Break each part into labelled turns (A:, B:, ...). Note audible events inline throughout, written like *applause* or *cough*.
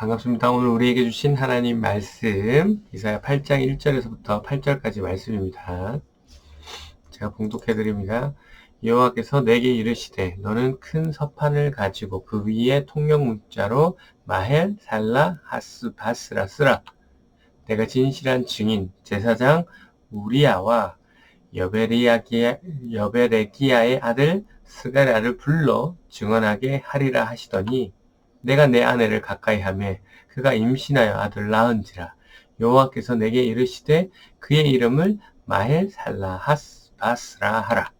A: 반갑습니다. 오늘 우리에게 주신 하나님 말씀 이사야 8장 1절에서부터 8절까지 말씀입니다. 제가 봉독해 드립니다. 여호와께서 내게 이르시되 너는 큰 서판을 가지고 그 위에 통역 문자로 마헬, 살라, 하스, 바스라 쓰라. 내가 진실한 증인 제사장 우리아와 여베리아기야, 여베레기야의 아들 스가랴를 불러 증언하게 하리라 하시더니 내가 내 아내를 가까이 하매 그가 임신하여 아들 낳은지라. 여호와께서 내게 이르시되 그의 이름을 마헬 살라 하스 바스라 하라.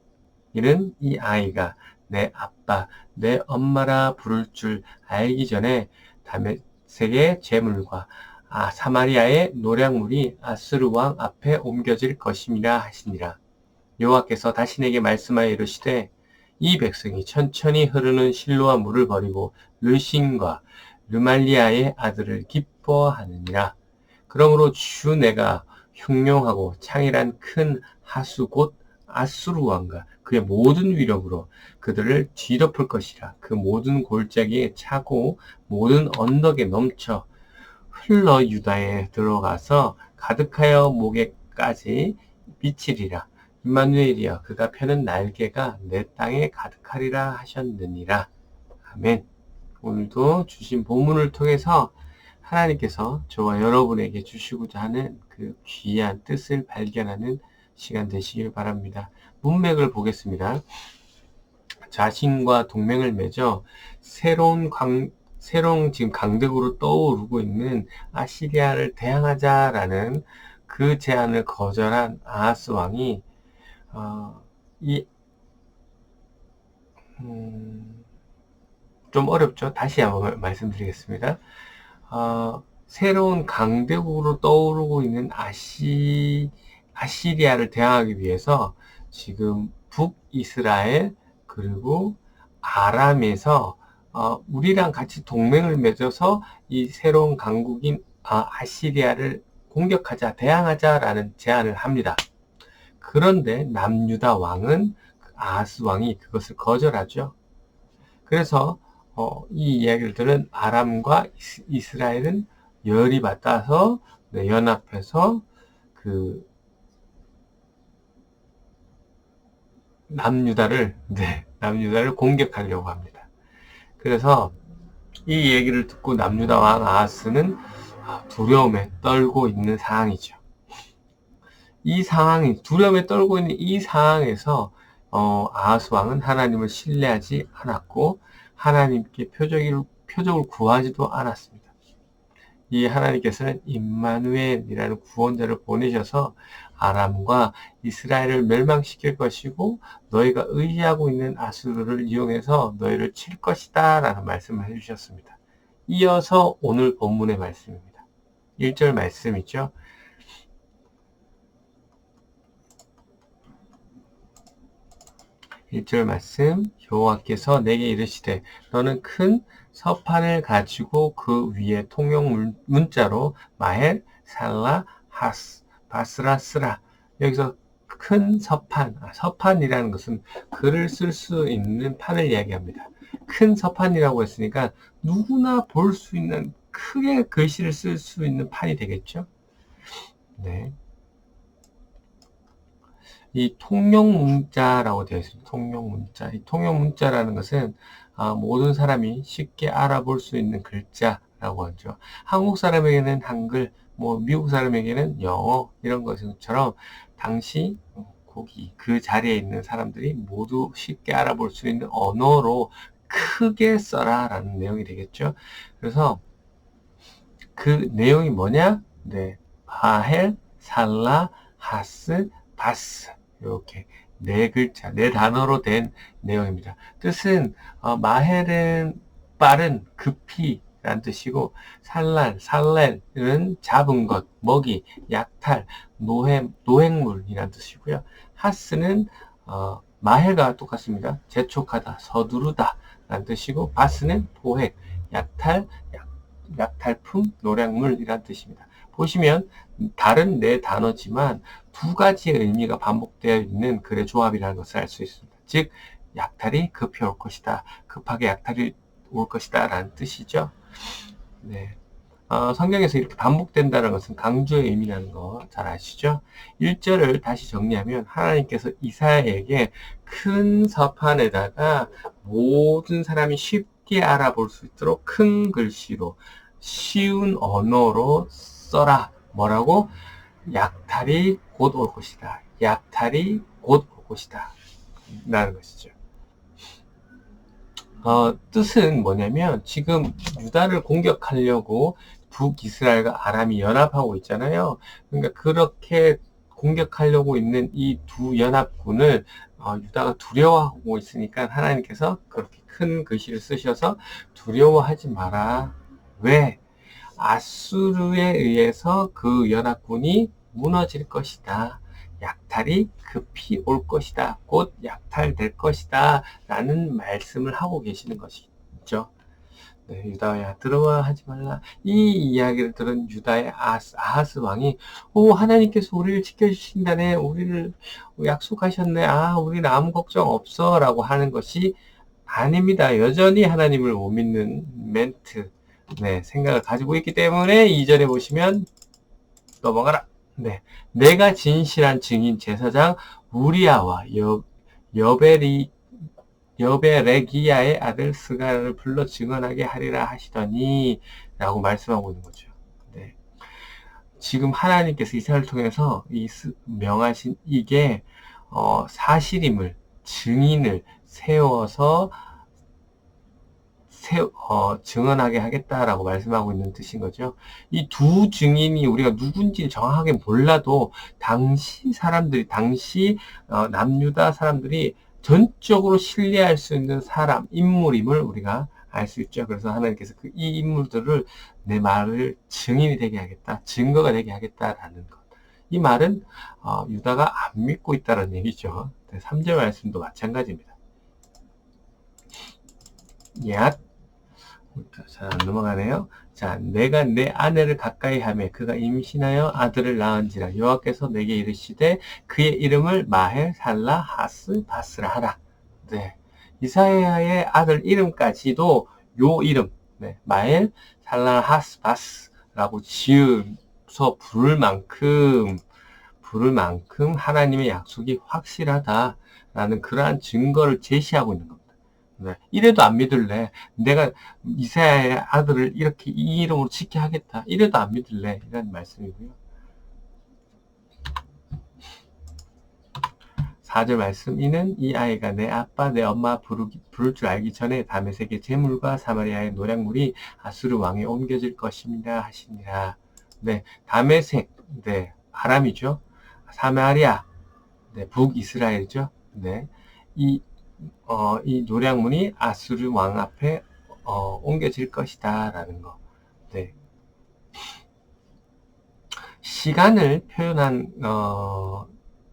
A: 이는 이 아이가 내 아빠 내 엄마라 부를 줄 알기 전에 다메섹의 재물과 아, 사마리아의 노량물이 아스루 왕 앞에 옮겨질 것임이라 하시니라. 여호와께서 다시 내게 말씀하여 이르시되 이 백성이 천천히 흐르는 실로와 물을 버리고 르신과 르말리아의 아들을 기뻐하느니라. 그러므로 주 내가 흉룡하고 창이란 큰 하수 곧 아수르 왕과 그의 모든 위력으로 그들을 뒤덮을 것이라. 그 모든 골짜기에 차고 모든 언덕에 넘쳐 흘러 유다에 들어가서 가득하여 목에까지 미치리라. 임마누엘이여 그가 펴는 날개가 내 땅에 가득하리라 하셨느니라. 아멘. 오늘도 주신 본문을 통해서 하나님께서 저와 여러분에게 주시고자 하는 그 귀한 뜻을 발견하는 시간 되시길 바랍니다. 문맥을 보겠습니다. 자신과 동맹을 맺어 새로운 강, 새로운 지금 강대국으로 떠오르고 있는 아시리아를 대항하자라는 그 제안을 거절한 아하스 왕이 어, 이, 음, 좀 어렵죠? 다시 한번 말씀드리겠습니다. 어, 새로운 강대국으로 떠오르고 있는 아시, 아시리아를 대항하기 위해서 지금 북이스라엘 그리고 아람에서 어, 우리랑 같이 동맹을 맺어서 이 새로운 강국인 아, 아시리아를 공격하자, 대항하자라는 제안을 합니다. 그런데 남유다 왕은 그 아하스 왕이 그것을 거절하죠. 그래서 어, 이 이야기를 들은 아람과 이스라엘은 열이 받아서 네, 연합해서 그 남유다를 네, 남유다를 공격하려고 합니다. 그래서 이 얘기를 듣고 남유다 왕 아하스는 아, 두려움에 떨고 있는 상황이죠. 이 상황이 두려움에 떨고 있는 이 상황에서 어, 아하스 왕은 하나님을 신뢰하지 않았고 하나님께 표적을, 표적을 구하지도 않았습니다. 이 하나님께서는 임마누엘이라는 구원자를 보내셔서 아람과 이스라엘을 멸망시킬 것이고 너희가 의지하고 있는 아수르를 이용해서 너희를 칠 것이다 라는 말씀을 해주셨습니다. 이어서 오늘 본문의 말씀입니다. 1절 말씀이죠. 1절 말씀 여호와께서 내게 이르시되 너는 큰 서판을 가지고 그 위에 통용 문자로 마헬, 살라, 하스, 바스라, 스라 여기서 큰 서판, 아, 서판이라는 것은 글을 쓸 수 있는 판을 이야기합니다. 큰 서판이라고 했으니까 누구나 볼 수 있는 크게 글씨를 쓸 수 있는 판이 되겠죠. 네. 이 통용 문자라고 되어 있습니다. 통용 문자. 이 통용 문자라는 것은 아, 모든 사람이 쉽게 알아볼 수 있는 글자라고 하죠. 한국 사람에게는 한글, 뭐 미국 사람에게는 영어 이런 것처럼 당시 거기 그 자리에 있는 사람들이 모두 쉽게 알아볼 수 있는 언어로 크게 써라라는 내용이 되겠죠. 그래서 그 내용이 뭐냐? 네, 바헬, 살라, 하스, 바스 이렇게 네 글자, 네 단어로 된 내용입니다. 뜻은 어, 마헬은 빠른, 급히 라는 뜻이고 산란, 살렐은 잡은 것, 먹이, 약탈, 노행, 노획물이라는 뜻이고요. 하스는 어, 마헬과 똑같습니다. 재촉하다, 서두르다 라는 뜻이고 바스는 포획, 약탈, 약, 약탈품, 노량물이라는 뜻입니다. 보시면 다른 네 단어지만 두 가지의 의미가 반복되어 있는 글의 조합이라는 것을 알 수 있습니다. 즉 약탈이 급히 올 것이다. 급하게 약탈이 올 것이다 라는 뜻이죠. 네. 어, 성경에서 이렇게 반복된다는 것은 강조의 의미라는 거 잘 아시죠? 1절을 다시 정리하면 하나님께서 이사야에게 큰 서판에다가 모든 사람이 쉽게 알아볼 수 있도록 큰 글씨로 쉬운 언어로 써라. 뭐라고? 약탈이 곧 올 것이다. 약탈이 곧 올 것이다. 라는 것이죠. 어, 뜻은 뭐냐면 지금 유다를 공격하려고 북이스라엘과 아람이 연합하고 있잖아요. 그러니까 그렇게 공격하려고 있는 이 두 연합군을 어, 유다가 두려워하고 있으니까 하나님께서 그렇게 큰 글씨를 쓰셔서 두려워하지 마라. 왜? 아수르에 의해서 그 연합군이 무너질 것이다. 약탈이 급히 올 것이다. 곧 약탈될 것이다. 라는 말씀을 하고 계시는 것이죠. 네, 유다야 들어와 하지 말라. 이 이야기를 들은 유다의 아하스, 아하스 왕이 오 하나님께서 우리를 지켜주신다네. 우리를 약속하셨네. 아 우리는 아무 걱정 없어. 라고 하는 것이 아닙니다. 여전히 하나님을 못 믿는 멘트 네, 생각을 가지고 있기 때문에 이전에 보시면 넘어가라. 네, 내가 진실한 증인 제사장 우리아와 여, 여베리 여베레기야의 아들 스가를 불러 증언하게 하리라 하시더니 라고 말씀하고 있는 거죠. 네. 지금 하나님께서 이스라엘을 통해서 이 명하신 이게 어, 사실임을 증인을 세워서 세, 어, 증언하게 하겠다라고 말씀하고 있는 뜻인 거죠. 이 두 증인이 우리가 누군지 정확하게 몰라도 당시 사람들이 당시 어, 남유다 사람들이 전적으로 신뢰할 수 있는 사람, 인물임을 우리가 알 수 있죠. 그래서 하나님께서 그 이 인물들을 내 말을 증인이 되게 하겠다, 증거가 되게 하겠다라는 것. 이 말은 어, 유다가 안 믿고 있다는 얘기죠. 3절 말씀도 마찬가지입니다. 야, 잘 안 넘어가네요. 자, 내가 내 아내를 가까이 하며 그가 임신하여 아들을 낳은지라 여호와께서 내게 이르시되 그의 이름을 마헬 살라 하스 바스라 하라. 네. 이사야의 아들 이름까지도 요 이름, 네. 마헬 살라 하스 바스라고 지으서 부를 만큼 부를 만큼 하나님의 약속이 확실하다라는 그러한 증거를 제시하고 있는 겁니다. 네. 이래도 안 믿을래. 내가 이사야의 아들을 이렇게 이 이름으로 지게 하겠다. 이래도 안 믿을래. 이런 말씀이고요. 4절 말씀 이는 이 아이가 내 아빠 내 엄마 부르, 부를 줄 알기 전에 다메섹의 재물과 사마리아의 노량물이 아수르 왕에 옮겨질 것입니다 하시니라. 네, 다메섹, 네, 아람이죠. 사마리아, 네, 북이스라엘이죠. 네, 이 어, 이 노량문이 아수르 왕 앞에 어, 옮겨질 것이다 라는 거. 네. 시간을 표현한 어,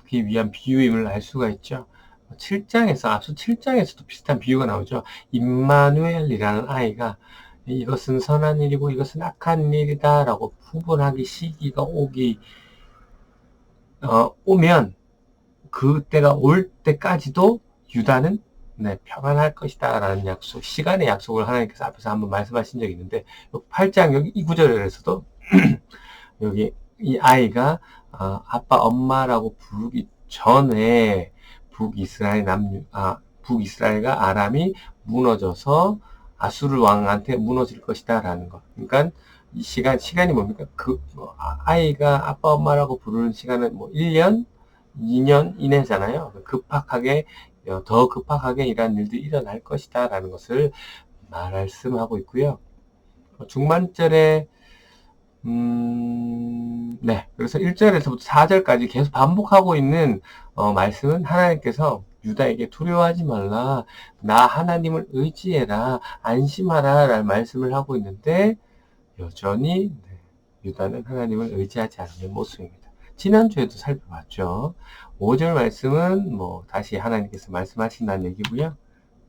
A: 기 위한 비유임을 알 수가 있죠. 7장에서 앞서 7장에서도 비슷한 비유가 나오죠. 임마누엘이라는 아이가 이것은 선한 일이고 이것은 악한 일이다라고 구분하기 시기가 오기 어, 오면 그때가 올 때까지도 유다는 네, 평안할 것이다 라는 약속, 시간의 약속을 하나님께서 앞에서 한번 말씀하신 적이 있는데 8장 여기 이 구절에서도 *clears throat* 여기 이 아이가 어, 아빠 엄마라고 부르기 전에 북이스라엘 남 아, 북이스라엘과 아람이 무너져서 아수르 왕한테 무너질 것이다 라는 것. 그러니까 이 시간 시간이 뭡니까? 그 뭐, 아, 아이가 아빠 엄마라고 부르는 시간은 뭐 1년, 2년 이내잖아요. 급박하게 어, 더 급박하게 이러한 일들이 일어날 것이다 라는 것을 말씀하고 있고요. 어, 중반절에 음, 네. 그래서 1절에서부터 4절까지 계속 반복하고 있는 어, 말씀은 하나님께서 유다에게 두려워하지 말라. 나 하나님을 의지해라. 안심하라. 라는 말씀을 하고 있는데 여전히 네, 유다는 하나님을 의지하지 않는 모습입니다. 지난주에도 살펴봤죠. 5절 말씀은 뭐 다시 하나님께서 말씀하신다는 얘기고요.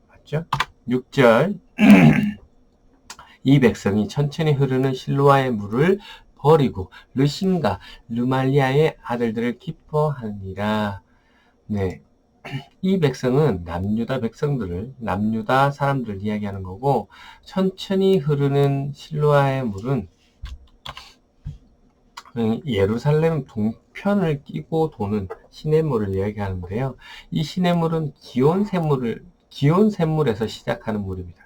A: 맞죠? 6절 *clears throat* 이 백성이 천천히 흐르는 실로아의 물을 버리고 르신과 르말리아의 아들들을 기뻐하니라. 네. *clears throat* 이 백성은 남유다 백성들을 남유다 사람들을 이야기하는 거고 천천히 흐르는 실로아의 물은 음, 예루살렘 동 편을 끼고 도는 시냇물을 이야기하는데요. 이 시냇물은 기온 샘물을 기온 샘물에서 시작하는 물입니다.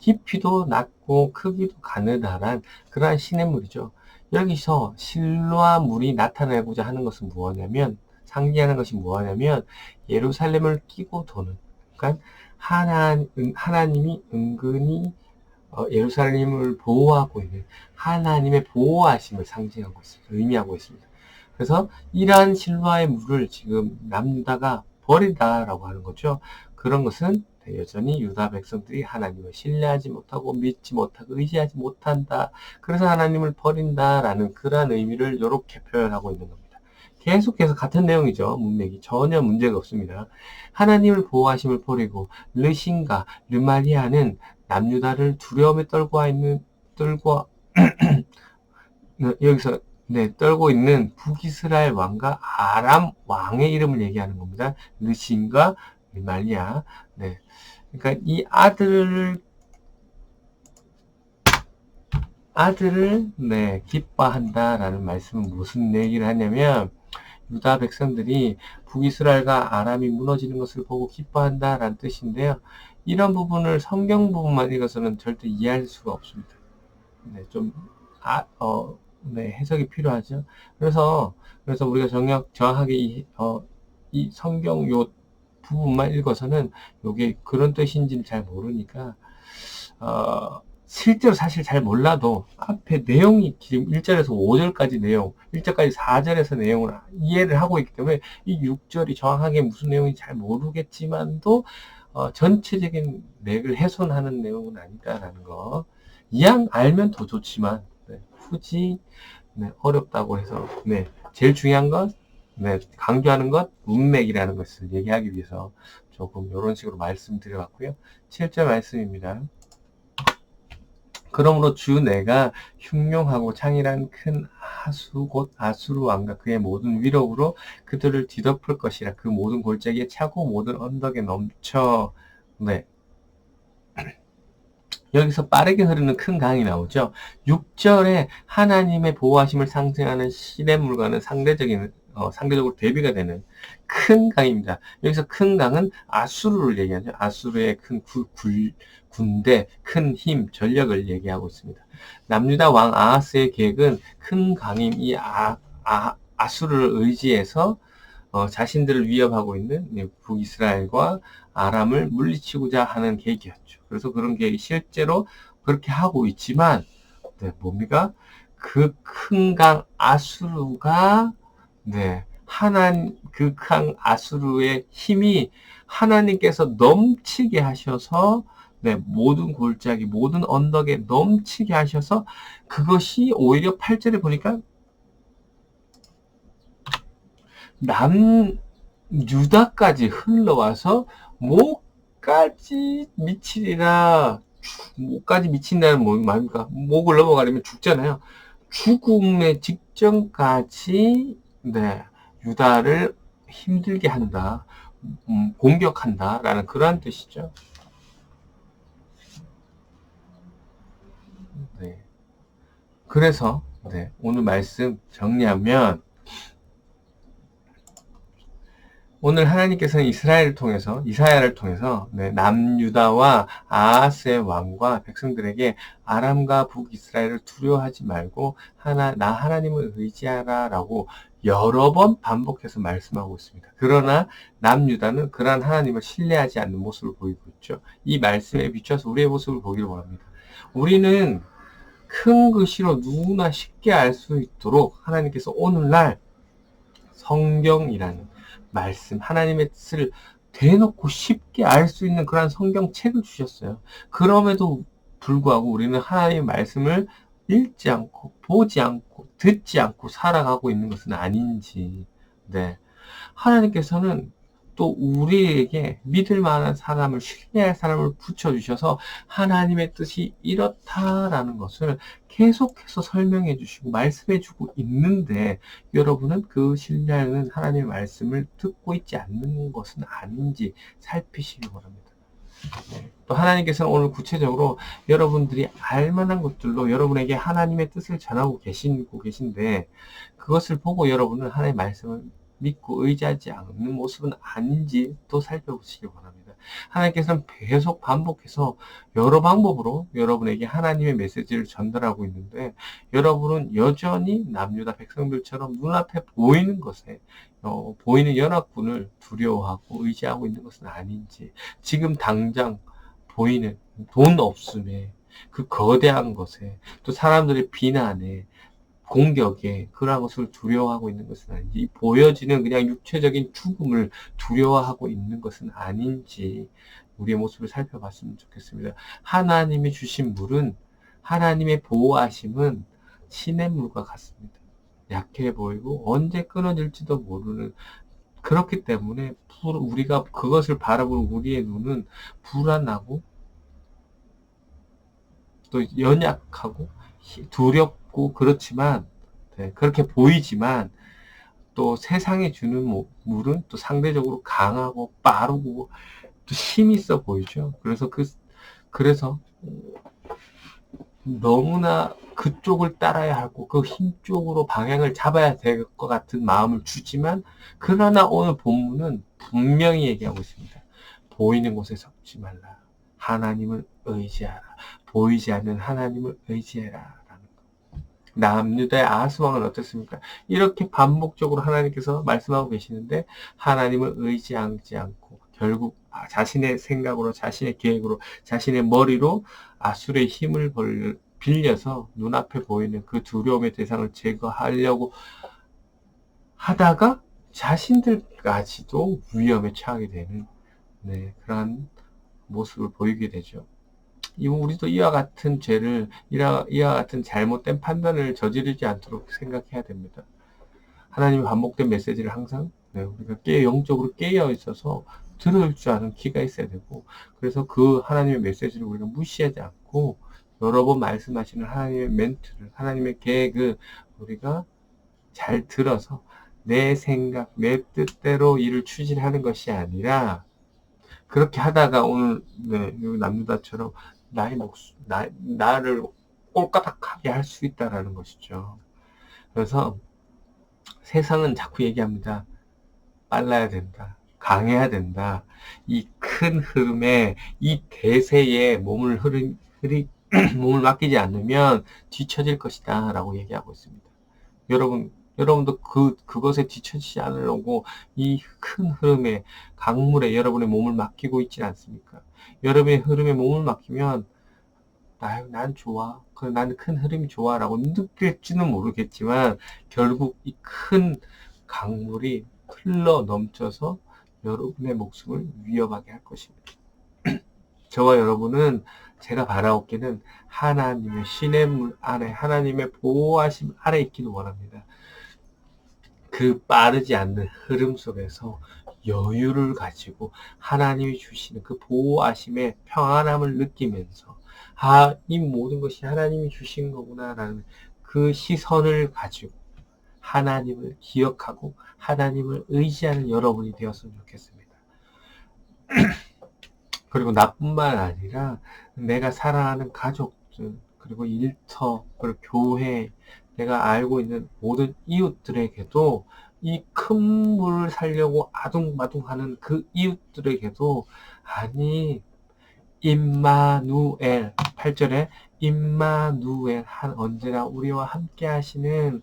A: 깊이도 낮고 크기도 가느다란 그러한 시냇물이죠. 여기서 실로와 물이 나타내고자 하는 것은 무엇냐면 상징하는 것이 무엇냐면 예루살렘을 끼고 도는 그러니까 하나, 하나님이 은근히 어, 예루살렘을 보호하고 있는 하나님의 보호하심을 상징하고 있습니다. 의미하고 있습니다. 그래서 이러한 실로아의 물을 지금 남유다가 버린다라고 하는 거죠. 그런 것은 여전히 유다 백성들이 하나님을 신뢰하지 못하고 믿지 못하고 의지하지 못한다. 그래서 하나님을 버린다라는 그러한 의미를 이렇게 표현하고 있는 겁니다. 계속해서 같은 내용이죠. 문맥이 전혀 문제가 없습니다. 하나님을 보호하심을 버리고 르신과 르마리아는 남유다를 두려움에 떨고 있는 떨고 *clears throat* 여기서 네, 떨고 있는 북이스라엘 왕과 아람 왕의 이름을 얘기하는 겁니다. 르신과 르말리아. 네. 그러니까 이 아들을 아들을 네, 기뻐한다라는 말씀은 무슨 얘기를 하냐면 유다 백성들이 북이스라엘과 아람이 무너지는 것을 보고 기뻐한다라는 뜻인데요. 이런 부분을 성경 부분만 읽어서는 절대 이해할 수가 없습니다. 네, 좀, 아, 어, 네, 해석이 필요하죠. 그래서, 그래서 우리가 정확, 정확하게 이, 어, 이 성경 요 부분만 읽어서는 요게 그런 뜻인지는 잘 모르니까, 어, 실제로 사실 잘 몰라도 앞에 내용이 지금 1절에서 5절까지 내용, 1절까지 4절에서 내용을 이해를 하고 있기 때문에 이 6절이 정확하게 무슨 내용인지 잘 모르겠지만도 어, 전체적인 맥을 훼손하는 내용은 아니다라는 거. 이왕 알면 더 좋지만 네, 굳이 네, 어렵다고 해서 네, 제일 중요한 것 네, 강조하는 것 문맥이라는 것을 얘기하기 위해서 조금 이런 식으로 말씀드려봤고요. 7절 말씀입니다. 그러므로 주 내가 흉룡하고 창이란 큰 하수 곧 아수르 왕과 그의 모든 위력으로 그들을 뒤덮을 것이라 그 모든 골짜기에 차고 모든 언덕에 넘쳐 네 여기서 빠르게 흐르는 큰 강이 나오죠. 6절에 하나님의 보호하심을 상징하는 시냇물과는 상대적인 어, 상대적으로 대비가 되는 큰 강입니다. 여기서 큰 강은 아수르를 얘기하죠. 아수르의 큰 구, 굴, 군대, 큰 힘, 전력을 얘기하고 있습니다. 남유다 왕 아하스의 계획은 큰 강인 이 아, 아, 아수르를 의지해서 어, 자신들을 위협하고 있는 북이스라엘과 아람을 물리치고자 하는 계획이었죠. 그래서 그런 계획이 실제로 그렇게 하고 있지만, 네, 뭡니까? 그 큰 강 아수르가 네. 하나님, 극한 아수르의 힘이 하나님께서 넘치게 하셔서, 네, 모든 골짜기, 모든 언덕에 넘치게 하셔서, 그것이 오히려 8절에 보니까, 남, 유다까지 흘러와서, 목 까지 미치리라, 목까지 미친다는 뭐 말입니까? 목을 넘어가려면 죽잖아요. 죽음의 직전까지 네, 유다를 힘들게 한다, 음, 공격한다라는 그러한 뜻이죠. 네. 그래서 네, 오늘 말씀 정리하면 오늘 하나님께서는 이스라엘을 통해서 이사야를 통해서 네, 남유다와 아하스의 왕과 백성들에게 아람과 북이스라엘을 두려워하지 말고 하나 나 하나님을 의지하라라고 여러 번 반복해서 말씀하고 있습니다. 그러나 남유다는 그러한 하나님을 신뢰하지 않는 모습을 보이고 있죠. 이 말씀에 비춰서 우리의 모습을 보기를 원합니다. 우리는 큰 글씨로 누구나 쉽게 알 수 있도록 하나님께서 오늘날 성경이라는 말씀, 하나님의 뜻을 대놓고 쉽게 알 수 있는 그러한 성경책을 주셨어요. 그럼에도 불구하고 우리는 하나님의 말씀을 읽지 않고 보지 않고 듣지 않고 살아가고 있는 것은 아닌지 네 하나님께서는 또 우리에게 믿을 만한 사람을 신뢰할 사람을 붙여주셔서 하나님의 뜻이 이렇다라는 것을 계속해서 설명해 주시고 말씀해 주고 있는데 여러분은 그 신뢰하는 하나님의 말씀을 듣고 있지 않는 것은 아닌지 살피시기 바랍니다. 네. 또 하나님께서는 오늘 구체적으로 여러분들이 알만한 것들로 여러분에게 하나님의 뜻을 전하고 계시고 계신데 그것을 보고 여러분은 하나님의 말씀을 믿고 의지하지 않는 모습은 아닌지 또 살펴보시기 바랍니다. 하나님께서는 계속 반복해서 여러 방법으로 여러분에게 하나님의 메시지를 전달하고 있는데 여러분은 여전히 남유다 백성들처럼 눈앞에 보이는 것에 어, 보이는 연합군을 두려워하고 의지하고 있는 것은 아닌지 지금 당장 보이는 돈 없음에 그 거대한 것에 또 사람들의 비난에 공격에 그러한 것을 두려워하고 있는 것은 아닌지 보여지는 그냥 육체적인 죽음을 두려워하고 있는 것은 아닌지 우리의 모습을 살펴봤으면 좋겠습니다. 하나님이 주신 물은 하나님의 보호하심은 신의 물과 같습니다. 약해 보이고 언제 끊어질지도 모르는 그렇기 때문에 우리가 그것을 바라보는 우리의 눈은 불안하고 또 연약하고 두렵 고 그렇지만 네, 그렇게 보이지만 또 세상에 주는 물은 또 상대적으로 강하고 빠르고 또 힘이 있어 보이죠. 그래서 그 그래서 너무나 그쪽을 따라야 하고 그 힘 쪽으로 방향을 잡아야 될 것 같은 마음을 주지만 그러나 오늘 본문은 분명히 얘기하고 있습니다. 보이는 곳에 섭지 말라. 하나님을 의지하라. 보이지 않는 하나님을 의지해라. 남유다의 아스왕은 어떻습니까? 이렇게 반복적으로 하나님께서 말씀하고 계시는데 하나님을 의지하지 않고 결국 자신의 생각으로 자신의 계획으로 자신의 머리로 아술의 힘을 빌려서 눈앞에 보이는 그 두려움의 대상을 제거하려고 하다가 자신들까지도 위험에 처하게 되는 네, 그러한 모습을 보이게 되죠. 우리도 이와 같은 죄를, 이와, 이와 같은 잘못된 판단을 저지르지 않도록 생각해야 됩니다. 하나님의 반복된 메시지를 항상 네, 우리가 깨, 영적으로 깨어 있어서 들을 줄 아는 귀가 있어야 되고, 그래서 그 하나님의 메시지를 우리가 무시하지 않고, 여러 번 말씀하시는 하나님의 멘트를, 하나님의 계획을 우리가 잘 들어서 내 생각, 내 뜻대로 일을 추진하는 것이 아니라, 그렇게 하다가 오늘, 네, 남유다처럼 나의 목숨, 나, 나를 꼴까닥하게 할 수 있다라는 것이죠. 그래서 세상은 자꾸 얘기합니다. 빨라야 된다. 강해야 된다. 이 큰 흐름에, 이 대세에 몸을 흐르, 흐리, *clears throat* 몸을 맡기지 않으면 뒤처질 것이다. 라고 얘기하고 있습니다. 여러분, 여러분도 그, 그것에 뒤처지지 않으려고 이 큰 흐름에, 강물에 여러분의 몸을 맡기고 있지 않습니까? 여러분의 흐름에 몸을 맡기면, 나, 난 좋아. 그래, 나는 큰 흐름이 좋아. 라고 느낄지는 모르겠지만, 결국 이 큰 강물이 흘러 넘쳐서 여러분의 목숨을 위협하게 할 것입니다. *clears throat* 저와 여러분은 제가 바라옵기는 하나님의 신의 물 안에, 하나님의 보호하심 아래 있기를 원합니다. 그 빠르지 않는 흐름 속에서 여유를 가지고 하나님이 주시는 그 보호하심의 평안함을 느끼면서 아, 이 모든 것이 하나님이 주신 거구나라는 그 시선을 가지고 하나님을 기억하고 하나님을 의지하는 여러분이 되었으면 좋겠습니다. *clears throat* 그리고 나뿐만 아니라 내가 사랑하는 가족들, 그리고 일터, 그리고 교회, 내가 알고 있는 모든 이웃들에게도 이 큰 물을 살려고 아둥바둥하는 그 이웃들에게도 아니 임마누엘 8절에 임마누엘 한 언제나 우리와 함께 하시는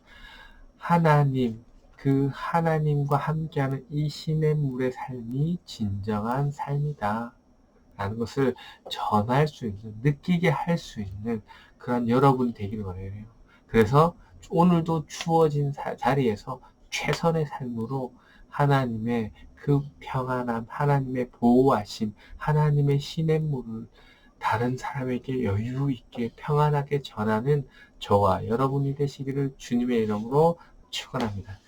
A: 하나님 그 하나님과 함께하는 이 신의 물의 삶이 진정한 삶이다. 라는 것을 전할 수 있는, 느끼게 할 수 있는 그런 여러분 되기를 바래요. 그래서 오늘도 주어진 자리에서 최선의 삶으로 하나님의 그 평안함, 하나님의 보호하심, 하나님의 신의 물을 다른 사람에게 여유 있게 평안하게 전하는 저와 여러분이 되시기를 주님의 이름으로 축원합니다.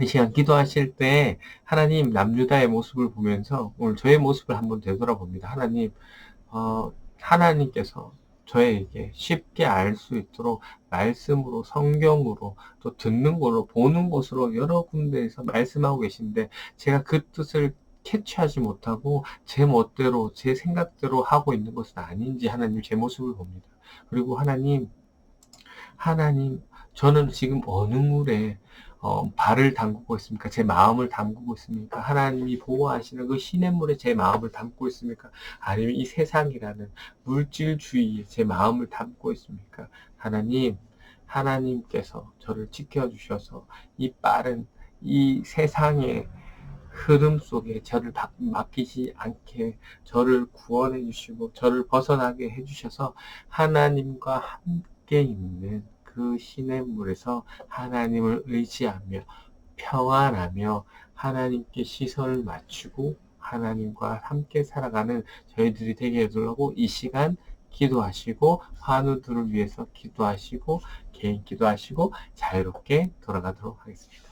A: 이 시간 기도하실 때 하나님 남유다의 모습을 보면서 오늘 저의 모습을 한번 되돌아봅니다. 하나님 어, 하나님께서 저에게 쉽게 알 수 있도록 말씀으로 성경으로 또 듣는 걸로 보는 것으로 여러 군데에서 말씀하고 계신데 제가 그 뜻을 캐치하지 못하고 제 멋대로 제 생각대로 하고 있는 것은 아닌지 하나님 제 모습을 봅니다. 그리고 하나님 하나님 저는 지금 어느 물에 어, 발을 담그고 있습니까? 제 마음을 담그고 있습니까? 하나님이 보호하시는 그 시냇물에 제 마음을 담고 있습니까? 아니면 이 세상이라는 물질주의에 제 마음을 담고 있습니까? 하나님, 하나님께서 저를 지켜주셔서 이 빠른 이 세상의 흐름 속에 저를 박- 맡기지 않게 저를 구원해 주시고 저를 벗어나게 해 주셔서 하나님과 함께 있는 그 시냇물에서 하나님을 의지하며 평안하며 하나님께 시선을 맞추고 하나님과 함께 살아가는 저희들이 되게 해달라고 이 시간 기도하시고 환우들을 위해서 기도하시고 개인 기도하시고 자유롭게 돌아가도록 하겠습니다.